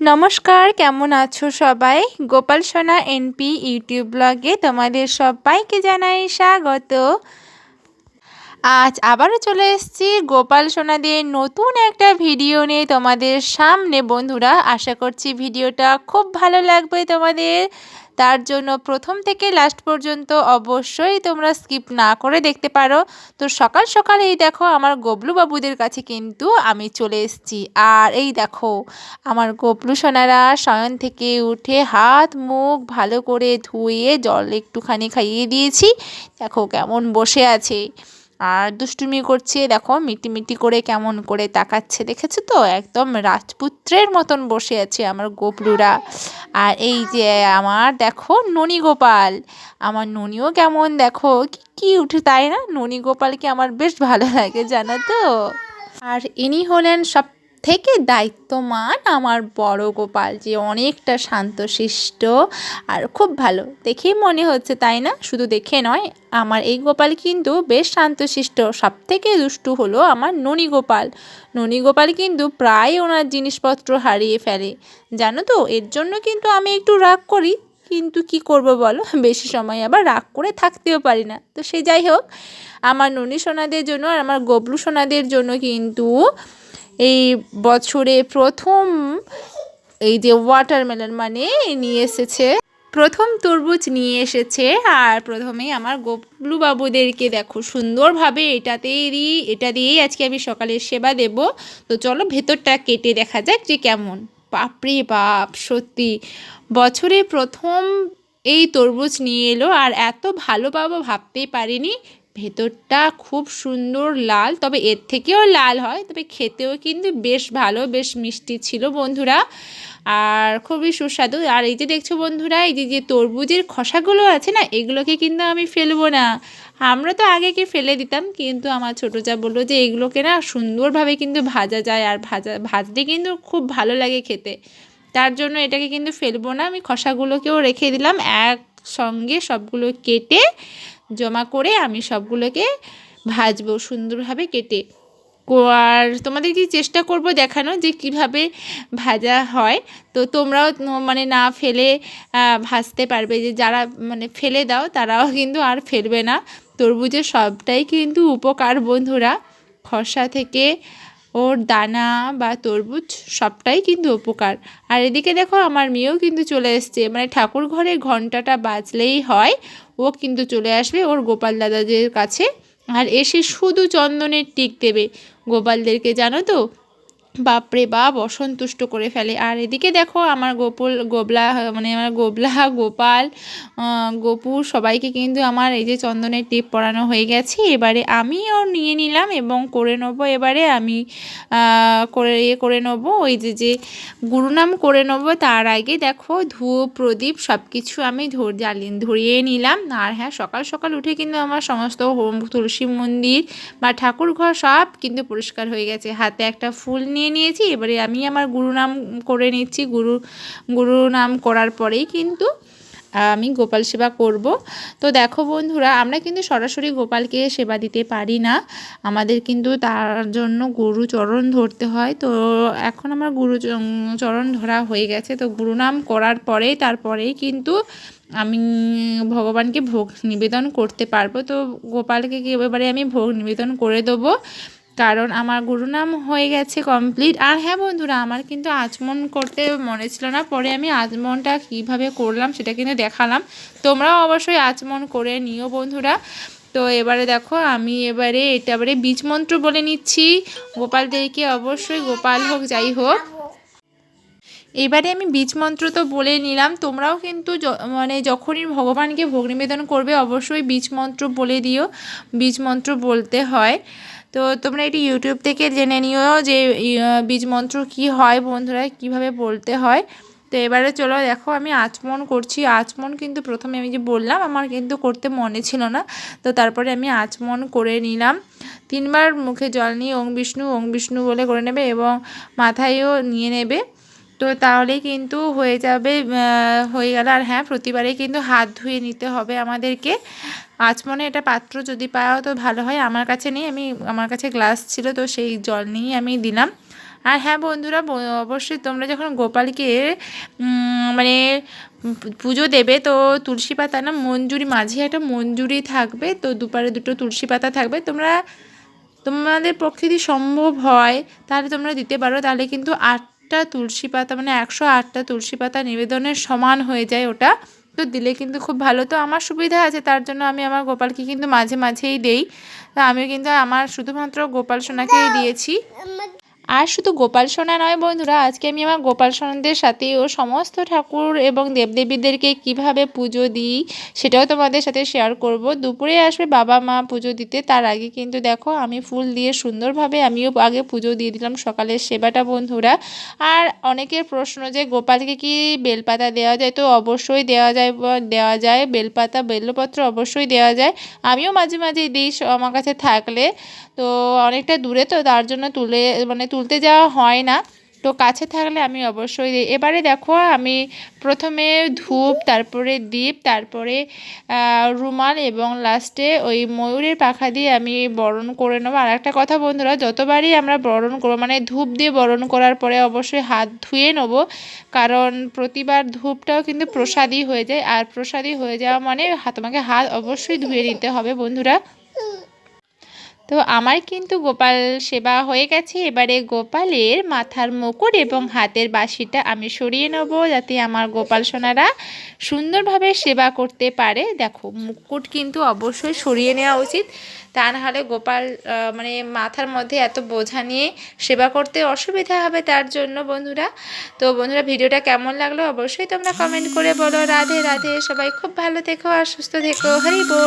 নমস্কার কেমন আছো সবাই? গোপাল সোনা এনপি ইউটিউব ব্লগে তোমাদের সবাইকে জানাই স্বাগত। আজ আবারও চলে এসেছি গোপাল সোনাদের নতুন একটা ভিডিও নিয়ে তোমাদের সামনে, বন্ধুরা। আশা করছি ভিডিওটা খুব ভালো লাগবে তোমাদের। তার জন্য প্রথম থেকে লাস্ট পর্যন্ত অবশ্যই তোমরা স্কিপ না করে দেখতে পারো। তো সকাল সকাল এই দেখো আমার গবলু বাবুদের কাছে কিন্তু আমি চলে এসেছি। আর এই দেখো আমার গবলু সোনারা শয়ন থেকে উঠে হাত, মুখ ভালো করে ধুয়ে জল একটুখানি খাইয়ে দিয়েছি। দেখো কেমন বসে আছে। আর দুষ্টুমি করছে, দেখো মিটি মিটি করে কেমন করে তাকাচ্ছে, দেখেছ তো? একদম রাজপুত্রের মতন বসে আছে আমার গোপরুরা আর এই যে আমার, দেখো, ননী গোপাল। আমার ননীও কেমন, দেখো কি উঠে, তাই না? ননী গোপালকে আমার বেশ ভালো লাগে, জানো তো? আর ইনি হলেন সব থেকে দায়িত্বমান আমার বড় গোপাল যে অনেকটা শান্তশিষ্ট আর খুব ভালো। দেখেই মনে হচ্ছে, তাই না? শুধু দেখে নয়, আমার এই গোপাল কিন্তু বেশ শান্তশিষ্ট। সব থেকে দুষ্টু হলো আমার ননী গোপাল। ননী গোপাল কিন্তু প্রায় ওনার জিনিসপত্র হারিয়ে ফেলে। জানো তো, এর জন্য কিন্তু আমি একটু রাগ করি। কিন্তু কি করব বলো? বেশি সময় আবার রাগ করে থাকতেও পারি না। তো সে যাই হোক, আমার ননী সোনাদের জন্য আর আমার গবলু সোনাদের জন্য কিন্তু এই বছরে প্রথম এই যে ওয়াটারমেলন মানে নিয়ে এসেছে। প্রথম তরমুজ নিয়ে এসেছে আর প্রথমেই আমার গোপলু বাবুদেরকে দেখো সুন্দরভাবে এটাতেই এটা দিয়েই আজকে আমি সকালের সেবা দেব। তো চলো ভেতরটা কেটে দেখা যাক যে কেমন। বাপরে বাপ, সত্যি। বছরে প্রথম এই তরমুজ নিয়ে এলো আর এত ভালো পাবো ভাবতেই পারিনি। ভেতরটা খুব সুন্দর লাল, তবে এর থেকেও লাল হয়, তবে খেতেও কিন্তু বেশ ভালো, বেশ মিষ্টি ছিল বন্ধুরা। আর খুবই সুস্বাদু। আর এই যে দেখছ বন্ধুরা, এই যে যে তরমুজের খসাগুলো আছে না, এগুলোকে কিন্তু আমি ফেলব না। আমরা তো আগে কি ফেলে দিতাম, কিন্তু আমার ছোটো যা বলল যে এগুলোকে না সুন্দরভাবে কিন্তু ভাজা যায়, আর ভাজা, ভাজতে কিন্তু খুব ভালো লাগে খেতে। তার জন্য এটাকে কিন্তু ফেলব না। আমি খসাগুলোকেও রেখে দিলাম, একসঙ্গে সবগুলো কেটে জমা করে আমি সবগুলোকে ভাজবো সুন্দরভাবে কেটে। আর তোমাদেরকে চেষ্টা করব দেখানো যে কীভাবে ভাজা হয়। তো তোমরাও মানে না ফেলে ভাজতে পারবে যে যারা মানে ফেলে দাও তারাও কিন্তু আর ফেলবে না। তরমুজের সবটাই কিন্তু উপকার বন্ধুরা। খসা থেকে ওর দানা বা তরমুজ সবটাই কিন্তু উপকার। আর এদিকে দেখো আমার মেয়েও কিন্তু চলে এসছে। মানে ঠাকুর ঘরে ঘন্টাটা বাজলেই হয়, ও কিন্তু চলে আসবে ওর গোপাল দাদাদের কাছে। আর এসে শুধু চন্দনের টিক দেবে। গোপালদেরকে জানো তো বাপরে বাপ অসন্তুষ্ট করে ফেলে। আর এদিকে দেখো আমার গোপুল, গোবলা মানে আমার গোবলা, গোপাল গোপু সবাইকে কিন্তু আমার এই যে চন্দনের টিপ পরানো হয়ে গেছে। এবারে আমিও নিয়ে নিলাম এবং করে নেব এবারে আমি করে ইয়ে করে নেব। ওই যে যে গুরুনাম করে নেব, তার আগে দেখো ধুয়ো প্রদীপ সব কিছু আমি ধর ধরিয়ে নিলাম। আর হ্যাঁ সকাল সকাল উঠে কিন্তু আমার সমস্ত হোম, তুলসী মন্দির বা ঠাকুর ঘর সব কিন্তু পরিষ্কার হয়ে গেছে। হাতে একটা ফুল নিয়ে নিয়ে নিয়েছি, এবারে আমি আমার গুরু নাম করে নিচ্ছি, গুরু গুরু নাম করার পরেই কিন্তু আমি গোপাল সেবা করব। তো দেখো বন্ধুরা, আমরা কিন্তু সরাসরি গোপালকে সেবা দিতে পারি না। আমাদের কিন্তু তার জন্য গুরু চরণ ধরতে হয়। তো এখন আমার গুরু চরণ ধরা হয়ে গেছে। তো গুরুনাম করার পরেই তারপরেই কিন্তু আমি ভগবানকে ভোগ নিবেদন করতে পারব। তো গোপালকে এবারে আমি ভোগ নিবেদন করে দেবো। কারণ আমার গুরু নাম হয়ে গেছে কমপ্লিট আর হ্যাঁ বন্ধুরা, আমার কিন্তু আচমন করতে মনে ছিল না। পরে আমি আচমনটা কীভাবে করলাম সেটা কিন্তু দেখালাম। তোমরাও অবশ্যই আচমন করে নিও বন্ধুরা। তো এবারে দেখো, আমি এবারে, এটা এবারে বীজ মন্ত্র বলে নিচ্ছি। গোপালদেরকে অবশ্যই গোপাল হোক, যাই হোক। এবারে আমি বীজ মন্ত্র তো বলে নিলাম। তোমরাও কিন্তু মানে যখনই ভগবানকে ভোগ নিবেদন করবে, অবশ্যই বীজ মন্ত্র বলে দিও। বীজ মন্ত্র বলতে হয়। তো তোমরা এটি ইউটিউব থেকে জেনে নিও যে বীজ মন্ত্র কী হয় বন্ধুরা, কীভাবে বলতে হয়। তো এবারে চলো, দেখো আমি আচমন করছি। আচমন কিন্তু প্রথমে আমি যে বললাম, আমার কিন্তু করতে মনে ছিল না। তো তারপরে আমি আচমন করে নিলাম। তিনবার মুখে জল নিয়ে ওং বিষ্ণু ওং বিষ্ণু বলে করে নেবে এবং মাথায়ও নিয়ে নেবে। তো তাহলেই কিন্তু হয়ে যাবে হয়ে গেল। আর হ্যাঁ প্রতিবারে কিন্তু হাত ধুয়ে নিতে হবে আমাদেরকে। আচমনে এটা পাত্র যদি পাও তো ভালো হয়। আমার কাছে নেই, আমি, আমার কাছে গ্লাস ছিল তো সেই জল নিয়েই আমি দিলাম। আর হ্যাঁ বন্ধুরা অবশ্যই তোমরা যখন গোপালকে মানে পুজো দেবে তো তুলসী পাতা না, মঞ্জুরি, মাঝে একটা মঞ্জুরি থাকবে তো দুপারে দুটো তুলসী পাতা থাকবে। তোমরা, তোমাদের যদি সম্ভব হয়, তাহলে তোমরা দিতে পারো। তাহলে কিন্তু আটটা তুলসী পাতা মানে একশো আটটা তুলসী পাতা নিবেদনের সমান হয়ে যায় ওটা। তো দিলে কিন্তু খুব ভালো। তো আমার সুবিধা আছে, তার জন্য আমি আমার গোপালকে কিন্তু মাঝে মাঝেই দেই। তো আমিও কিন্তু আমার শুধুমাত্র গোপাল সোনাকেই দিয়েছি। আর শুধু গোপাল সোনা নয় বন্ধুরা, আজকে আমি আমার গোপাল সোনাদের সাথেও সমস্ত ঠাকুর এবং দেবদেবীদেরকে কীভাবে পুজো দিই সেটাও তোমাদের সাথে শেয়ার করব। দুপুরে আসবে বাবা মা পুজো দিতে, তার আগে কিন্তু দেখো আমি ফুল দিয়ে সুন্দরভাবে আমিও আগে পুজো দিয়ে দিলাম সকালের সেবাটা বন্ধুরা। আর অনেকের প্রশ্ন যে গোপালকে কি বেলপাতা দেওয়া যায়? তো অবশ্যই দেওয়া যায় দেওয়া যায়। বেলপাতা, বেলপত্র অবশ্যই দেওয়া যায়। আমিও মাঝে মাঝে দিই আমার কাছে থাকলে। তো অনেকটা দূরে তো, তার জন্য তুলে মানে তুলতে যাওয়া হয় না। তো কাছে থাকলে আমি অবশ্যই দিই এবারে দেখো, আমি প্রথমে ধূপ, তারপরে দীপ তারপরে রুমাল এবং লাস্টে ওই ময়ূরের পাখা দিয়ে আমি বরণ করে নেব। আর একটা কথা বন্ধুরা, যতবারই আমরা বরণ করব মানে ধূপ দিয়ে বরণ করার পরে অবশ্যই হাত ধুয়ে নেব, কারণ প্রতিবার ধূপটাও কিন্তু প্রসাদই হয়ে যায়। আর প্রসাদই হয়ে যাওয়া মানে তোমাকে হাত অবশ্যই ধুয়ে নিতে হবে বন্ধুরা। তো আমার কিন্তু গোপাল সেবা হয়ে গেছে। এবারে গোপালের মাথার মুকুট এবং হাতের বাঁশিটা আমি সরিয়ে নেব যাতে আমার গোপাল সোনারা সুন্দরভাবে সেবা করতে পারে। দেখো, মুকুট কিন্তু অবশ্যই সরিয়ে নেওয়া উচিত। তা নাহলে গোপাল মানে মাথার মধ্যে এত বোঝা নিয়ে সেবা করতে অসুবিধা হবে তার জন্য বন্ধুরা। তো বন্ধুরা, ভিডিওটা কেমন লাগল অবশ্যই তোমরা কমেন্ট করে বলো। রাধে রাধে, সবাই খুব ভালো থেকো আর সুস্থ থেকো। হরি বল।